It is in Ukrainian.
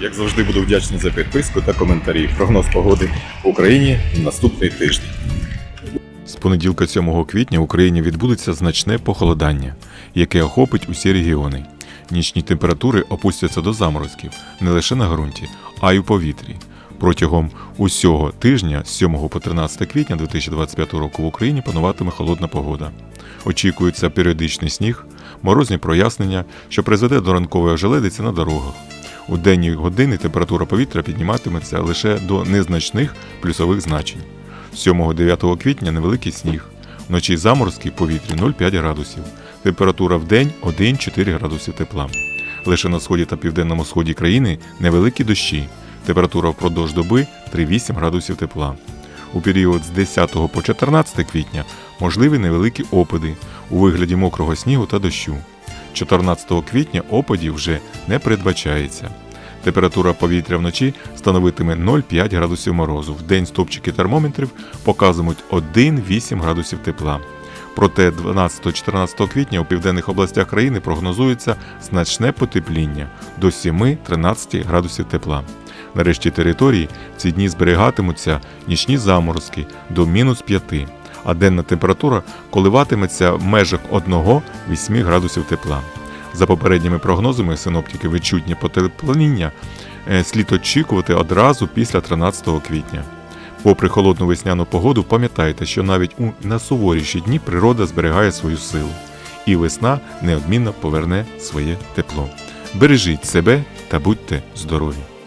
Як завжди, буду вдячний за підписку та коментарі. Прогноз погоди в Україні на наступний тиждень. З понеділка 7 квітня в Україні відбудеться значне похолодання, яке охопить усі регіони. Нічні температури опустяться до заморозків не лише на ґрунті, а й у повітрі. Протягом усього тижня з 7 по 13 квітня 2025 року в Україні пануватиме холодна погода. Очікується періодичний сніг, морозні прояснення, що призведе до ранкової ожеледиці на дорогах. У денні години температура повітря підніматиметься лише до незначних плюсових значень. 7-9 квітня невеликий сніг. Вночі заморозки повітрі 0,5 градусів. Температура в день 1-4 градуси тепла. Лише на сході та південному сході країни невеликі дощі. Температура впродовж доби 3-8 градусів тепла. У період з 10 по 14 квітня можливі невеликі опади у вигляді мокрого снігу та дощу. 14 квітня опадів вже не передбачається. Температура повітря вночі становитиме 0,5 градусів морозу. В день стопчики термометрів показують 1,8 градусів тепла. Проте 12-14 квітня у південних областях країни прогнозується значне потепління до 7-13 градусів тепла. На решті території в ці дні зберігатимуться нічні заморозки до мінус 5, а денна температура коливатиметься в межах 1-8 градусів тепла. За попередніми прогнозами синоптики відчутні потепління е, слід очікувати одразу після 13 квітня. Попри холодну весняну погоду, пам'ятайте, що навіть у найсуворіші дні природа зберігає свою силу, і весна неодмінно поверне своє тепло. Бережіть себе та будьте здорові!